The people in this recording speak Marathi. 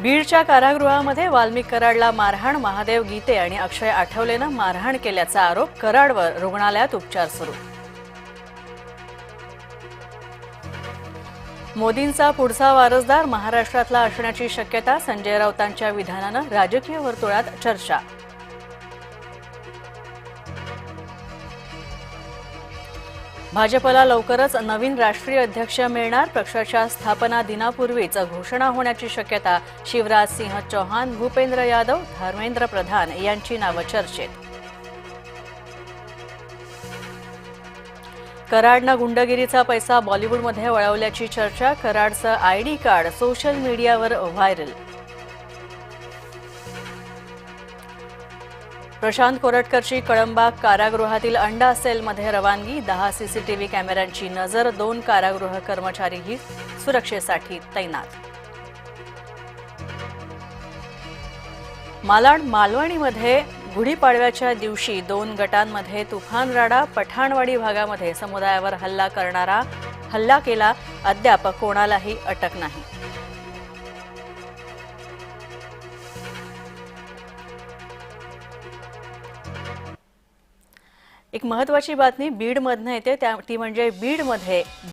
बीडच्या कारागृहामध्ये वाल्मिक कराडला मारहाण महादेव गीते आणि अक्षय आठवलेनं मारहाण केल्याचा आरोप कराडवर रुग्णालयात उपचार सुरू. मोदींचा पुढचा वारसदार महाराष्ट्रातला असण्याची शक्यता संजय राऊतांच्या विधानानं राजकीय वर्तुळात चर्चा. भाजपला लवकरच नवीन राष्ट्रीय अध्यक्ष मिळणार. पक्षाच्या स्थापना दिनापूर्वीच घोषणा होण्याची शक्यता शिवराज सिंह चौहान भूपेंद्र यादव धर्मेंद्र प्रधान यांची नावं चर्चेत. कराडनं गुंडगिरीचा पैसा बॉलिवूडमध्ये वळवल्याची चर्चा. कराडचं आयडी कार्ड सोशल मीडियावर व्हायरल. प्रशांत कोरटकरची कळंबा कारागृहातील अंडा सेलमध्ये रवानगी दहा सीसीटीव्ही कॅमेऱ्यांची नजर दोन कारागृह कर्मचारीही सुरक्षेसाठी तैनात. मालाड मालवणीमध्ये गुढीपाडव्याच्या दिवशी दोन गटांमध्ये तुफान राडा पठाणवाडी भागामध्ये समुदायावर हल्ला करणारा हल्ला केला अद्याप कोणालाही अटक नाही. एक महत्वाची बातमी बीडमधनं येते. त्या ती म्हणजे बीडमध्ये